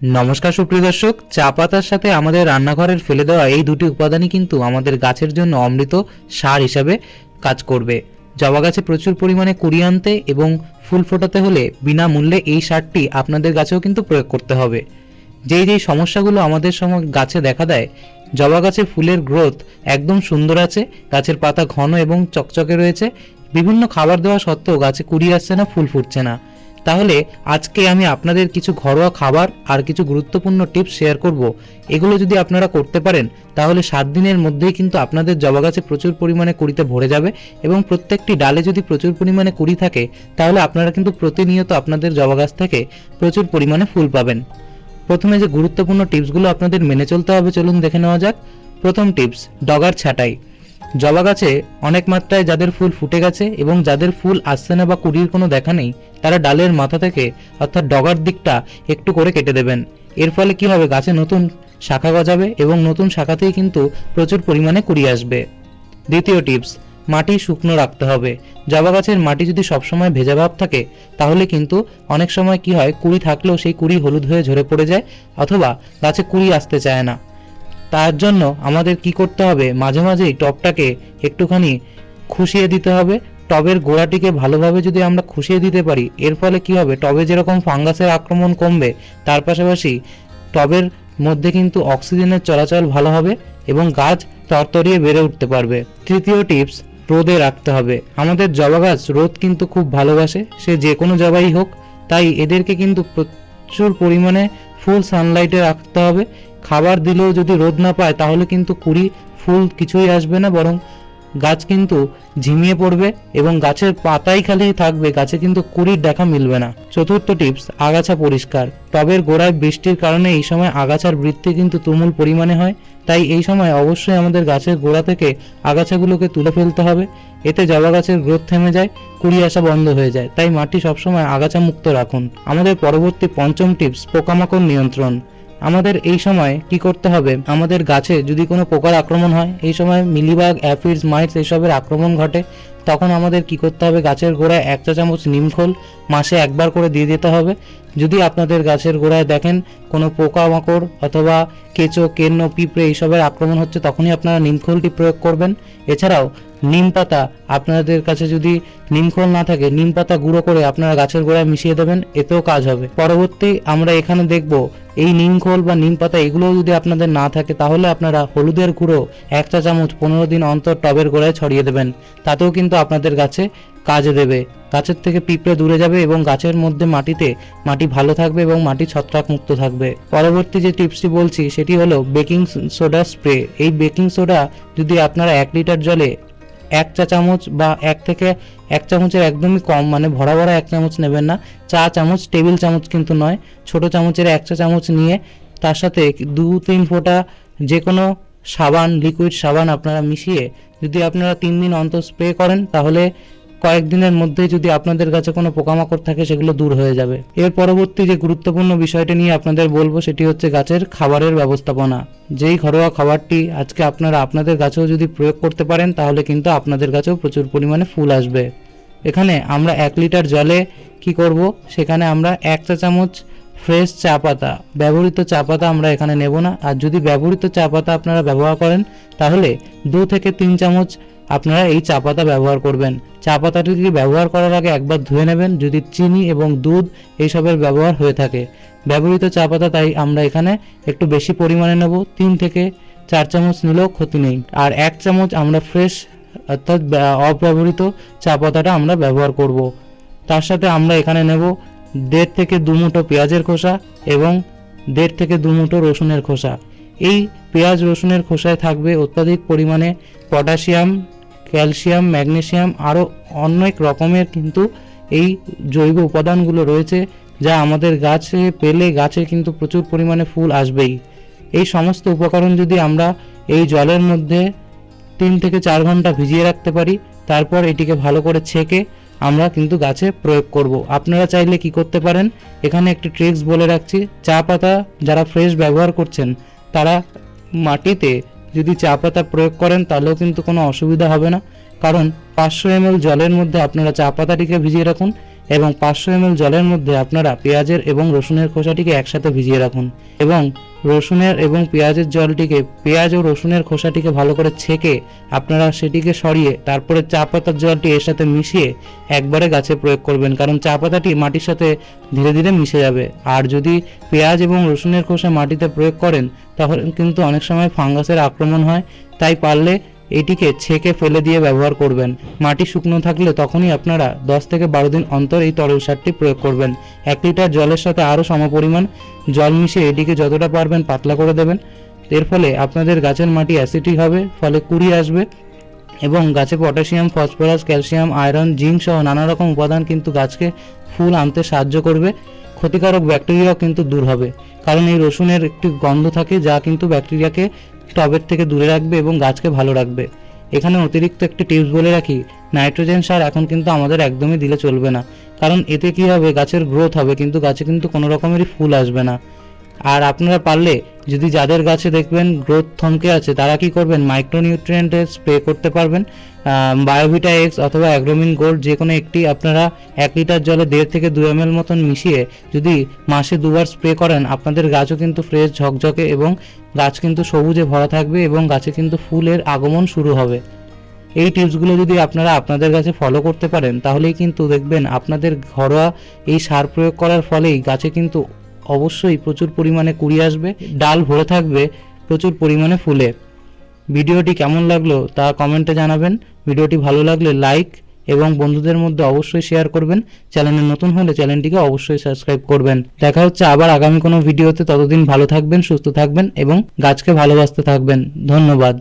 নমস্কার সুপ্রিয় দর্শক, চা পাতার সাথে আমাদের রান্নাঘরের ফেলে দেওয়া এই দুটি উপাদানই কিন্তু আমাদের গাছের জন্য অমৃত সার হিসাবে কাজ করবে। জবা গাছে প্রচুর পরিমাণে কুড়ি আনতে এবং ফুল ফোটাতে হলে বিনামূল্যে এই সারটি আপনাদের গাছেও কিন্তু প্রয়োগ করতে হবে। যেই যেই সমস্যাগুলো আমাদের সময় গাছে দেখা দেয়, জবা গাছে ফুলের গ্রোথ একদম সুন্দর আছে, গাছের পাতা ঘন এবং চকচকে রয়েছে। বিভিন্ন খাবার দেওয়া সত্ত্বেও গাছে কুড়ি আসছে না, ফুল ফুটছে না। তাহলে আজকে আমি আপনাদের কিছু ঘরোয়া খাবার আর কিছু গুরুত্বপূর্ণ টিপস শেয়ার করব। এগুলো যদি আপনারা করতে পারেন, তাহলে সাত দিনের মধ্যেই কিন্তু আপনাদের জবা গাছে প্রচুর পরিমাণে কুড়িতে ভরে যাবে এবং প্রত্যেকটি ডালে যদি প্রচুর পরিমাণে কুড়ি থাকে, তাহলে আপনারা কিন্তু প্রতিনিয়ত আপনাদের জবা গাছ থেকে প্রচুর পরিমাণে ফুল পাবেন। প্রথমে যে গুরুত্বপূর্ণ টিপসগুলো আপনাদের মেনে চলতে হবে, চলুন দেখে নেওয়া যাক। প্রথম টিপস, ডগার ছাঁটাই। জবা গাছে অনেক মাত্রায় যাদের ফুল ফুটে গেছে এবং যাদের ফুল আসছে না বা কুড়ির কোনো দেখা নেই, তারা ডালের মাথা থেকে অর্থাৎ ডগার দিকটা একটু করে কেটে দেবেন। এর ফলে কি হবে? গাছে নতুন শাখা গজাবে এবং নতুন শাখাতেই কিন্তু প্রচুর পরিমাণে কুড়ি আসবে। দ্বিতীয় টিপস, মাটি শুকনো রাখতে হবে। জবা গাছের মাটি যদি সবসময় ভেজা ভাব থাকে, তাহলে কিন্তু অনেক সময় কি হয়, কুড়ি থাকলেও সেই কুড়ি হলুদ হয়ে ঝরে পড়ে যায় অথবা গাছে কুড়ি আসতে চায় না। তার জন্য আমাদের কি করতে হবে? মাঝে মাঝেই টবটাকে একটুখানি খুশিয়ে দিতে হবে। টবের গোড়াটিকে ভালোভাবে যদি আমরা খুশিয়ে দিতে পারি, এর ফলে কি হবে? টবে যেরকম ফাঙ্গাসের আক্রমণ কমবে, তার পাশাপাশি টবের মধ্যে কিন্তু অক্সিজেনের চলাচল ভালো হবে এবং গাছ তরতরিয়ে বেড়ে উঠতে পারবে। তৃতীয় টিপস, রোদে রাখতে হবে। আমাদের জবা গাছ রোদ কিন্তু খুব ভালোবাসে, সে যে কোনো জবাই হোক। তাই এদেরকে কিন্তু প্রচুর পরিমাণে ফুল সানলাইটে রাখতে হবে। খাবার দিলেও যদি রোদ না পায়, তাহলে কিন্তু কুড়ি, ফুল কিছুই আসবে না, বরং গাছ কিন্তু ঝিমিয়ে পড়বে এবং গাছের পাতাই খালি থাকবে, গাছে কিন্তু কুড়ির দেখা মিলবে না। চতুর্থ টিপস আগাছা পরিষ্কার। টবের গোড়ায় বৃষ্টির কারণে এই সময় আগাছার বৃদ্ধি কিন্তু তুমুল পরিমাণে হয়। তাই এই সময় অবশ্যই আমাদের গাছের গোড়া থেকে আগাছাগুলোকে তুলে ফেলতে হবে। এতে জবা গাছের গ্রোথ থেমে যায়, কুড়ি আসা বন্ধ হয়ে যায়। তাই মাটি সবসময় আগাছা মুক্ত রাখুন। আমাদের পরবর্তী পঞ্চম টিপস পোকামাকড় নিয়ন্ত্রণ। আমাদের এই সময় কি করতে হবে? আমাদের গাছে যদি কোনো পোকার আক্রমণ হয়, এই সময় মিলিবাগ অ্যাফিডস মাইটস এসবের আক্রমণ ঘটে। তখন আমাদের কি করতে হবে? গাছের গোড়ায় এক চা চামচ নিমখোল মাসে একবার করে দিয়ে দিতে হবে। যদি আপনাদের গাছের গোড়ায় দেখেন কোনো পোকামাকড় অথবা কেঁচো, কেন্ন, পিঁপড়ে এইসবের আক্রমণ হচ্ছে, তখনই আপনারা নিমখোলটি প্রয়োগ করবেন। এছাড়াও নিম পাতা আপনাদের কাছে যদি নিমখোল না থাকে, নিম পাতা গুঁড়ো করে আপনারা গাছের গোড়ায় মিশিয়ে দেবেন, এতেও কাজ হবে। পরবর্তী আমরা এখানে দেখব, এই নিমখোল বা নিম পাতা এগুলোও যদি আপনাদের না থাকে, তাহলে আপনারা হলুদের গুঁড়ো এক চা চামচ পনেরো দিন অন্তর টবের গোড়ায় ছড়িয়ে দেবেন। তাতেও কিন্তু আপনাদের গাছে কাজে দেবে। গাছের থেকে পিঁপড়ে দূরে যাবে এবং গাছের মধ্যে মাটিতে মাটি ভালো থাকবে এবং মাটি ছত্রাক মুক্ত থাকবে। পরবর্তী যে টিপসটি বলছি, সেটি হলো বেকিং সোডা স্প্রে। এই বেকিং সোডা যদি আপনারা এক লিটার জলে এক চা চামচ বা এক থেকে এক চামচের একদমই কম মানে ভরা ভরা এক চামচ নেবেন না, চা চামচ, টেবিল চামচ কিন্তু নয়, ছোট চামচের এক চা চামচ নিয়ে তার সাথে দু তিন ফোঁটা যে কোনো সাবান লিকুইড সাবান আপনারা মিশিয়ে যদি আপনারা তিন দিন অন্তর স্প্রে করেন, তাহলে কয়েকদিনের মধ্যে যদি আপনাদের কাছে কোনো পোকামাকড় থাকে, সেগুলো দূর হয়ে যাবে। এর পরবর্তী যে গুরুত্বপূর্ণ বিষয়টি নিয়ে আপনাদের বলব, সেটি হচ্ছে গাছের খাবারের ব্যবস্থাপনা। যেই ঘরোয়া খাবারটি আজকে আপনারা আপনাদের গাছেও যদি প্রয়োগ করতে পারেন, তাহলে কিন্তু আপনাদের গাছেও প্রচুর পরিমাণে ফুল আসবে। এখানে আমরা এক লিটার জলে কি করব? সেখানে আমরা এক চা চামচ ফ্রেশ চা পাতা। ব্যবহৃত চা পাতা আমরা এখানে নেব না। আর যদি ব্যবহৃত চা পাতা আপনারা ব্যবহার করেন, তাহলে দু থেকে তিন চামচ আপনারা এই চা পাতা ব্যবহার করবেন। চা পাতাটিকে ব্যবহার করার আগে একবার ধুয়ে নেবেন। যদি চিনি এবং দুধ এইসবের ব্যবহার হয়ে থাকে। ব্যবহৃত চা পাতা তাই আমরা এখানে একটু বেশি পরিমাণে নেব। তিন থেকে চার চামচ নিলেও ক্ষতি নেই। আর এক চামচ আমরা ফ্রেশ, অর্থাৎ অব্যবহৃত চা পাতাটা আমরা ব্যবহার করব। তার সাথে আমরা এখানে নেব দেড় থেকে দু মুঠো পেঁয়াজের খোসা এবং দেড় থেকে দু মুঠো রসুনের খোসা। এই পেঁয়াজ রসুনের খোসায় থাকবে অত্যাধিক পরিমাণে পটাশিয়াম, ক্যালসিয়াম ম্যাগনেশিয়াম আরও অনেক রকমের কিন্তু এই জৈব উপাদানগুলো রয়েছে যা আমাদের গাছে পেলে গাছে কিন্তু প্রচুর পরিমাণে ফুল আসবেই। এই সমস্ত উপকরণ যদি আমরা এই জলের মধ্যে তিন থেকে চার ঘণ্টা ভিজিয়ে রাখতে পারি, তারপর এটিকে ভালো করে ছেঁকে আমরা কিন্তু গাছে প্রয়োগ করব। আপনারা চাইলে কি করতে পারেন? এখানে একটি ট্রিক্স বলে রাখছি। চা পাতা যারা ফ্রেশ ব্যবহার করছেন, তারা মাটিতে যদি চা পাতা প্রয়োগ করেন, তাহলেও কিন্তু কোনো অসুবিধা হবে না। কারণ পাঁচশো এম জলের মধ্যে আপনারা চা পাতাটিকে ভিজিয়ে রাখুন। এবং পাঁচশো এমএল জলের মধ্যে আপনারা পেঁয়াজের এবং রসুনের খোসাটিকে একসাথে ভিজিয়ে রাখুন এবং রসুনের এবং পেঁয়াজের জলটিকে, পেঁয়াজ ও রসুনের খোসাটিকে ভালো করে ছেঁকে আপনারা সেটিকে সরিয়ে, তারপরে চা পাতার জলটি এর সাথে মিশিয়ে একবারে গাছে প্রয়োগ করবেন। কারণ চা পাতাটি মাটির সাথে ধীরে ধীরে মিশে যাবে। আর যদি পেঁয়াজ এবং রসুনের খোসা মাটিতে প্রয়োগ করেন, তখন কিন্তু অনেক সময় ফাঙ্গাসের আক্রমণ হয়। তাই পারলে এটিকে ছেঁকে ফেলে দিয়ে ব্যবহার করবেন। মাটি শুকনো থাকলে তখনই আপনারা দশ থেকে বারো দিন অন্তর এই তরল সারটি প্রয়োগ করবেন। এক লিটার জলের সাথে আরও সমপরিমাণ জল মিশিয়ে এটিকে যতটা পারবেন পাতলা করে দেবেন। এর ফলে আপনাদের গাছের মাটি অ্যাসিডিক হবে, ফলে কুড়ি আসবে এবং গাছে potassium, phosphorus, calcium, iron, zinc সহ নানা রকম উপাদান কিন্তু গাছকে ফুল আনতে সাহায্য করবে। ক্ষতিকারক ব্যাকটেরিয়াও কিন্তু দূর হবে। কারণ এই রসুনের একটি গন্ধ থাকে যা কিন্তু ব্যাকটেরিয়াকে টবের থেকে দূরে রাখবে এবং গাছকে ভালো রাখবে। এখানে অতিরিক্ত একটি টিপস বলে রাখি, নাইট্রোজেন সার এখন কিন্তু আমাদের একদমই দিলে চলবে না। কারণ এতে কি হবে? গাছের গ্রোথ হবে, কিন্তু গাছে কিন্তু কোনো রকমেরই ফুল আসবে না। আর আপনারা পারলে যদি যাদের গাছে দেখবেন গ্রোথ থমকে আছে, তারা কি করবেন? মাইক্রোনিউট্রিয়েন্টের স্প্রে করতে পারবেন। বায়োভিটা এক্স অথবা অ্যাগ্রোমিন গোল্ড যে কোনো একটি আপনারা এক লিটার জলে দেড় থেকে দু এম মতন মিশিয়ে যদি মাসে দুবার স্প্রে করেন, আপনাদের গাছও কিন্তু ফ্রেশ ঝকঝকে এবং গাছ কিন্তু সবুজে ভরা থাকবে এবং গাছে কিন্তু ফুলের আগমন শুরু হবে। এই টিপসগুলো যদি আপনারা আপনাদের কাছে ফলো করতে পারেন, তাহলেই কিন্তু দেখবেন আপনাদের ঘরোয়া এই সার প্রয়োগ করার ফলেই গাছে কিন্তু অবশ্যই প্রচুর পরিমাণে কুড়ি আসবে, ডাল ভরে থাকবে, প্রচুর পরিমাণে ফুলে। ভিডিওটি কেমন লাগল তা কমেন্টে জানাবেন। ভিডিওটি ভালো লাগলে লাইক এবং বন্ধুদের মধ্যে অবশ্যই শেয়ার করবেন। চ্যানেলে নতুন হলে চ্যানেলটিকে অবশ্যই সাবস্ক্রাইব করবেন। দেখা হচ্ছে আবার আগামী কোনো ভিডিওতে। ততদিন ভালো থাকবেন, সুস্থ থাকবেন এবং গাছকে ভালোবাসতে থাকবেন। ধন্যবাদ।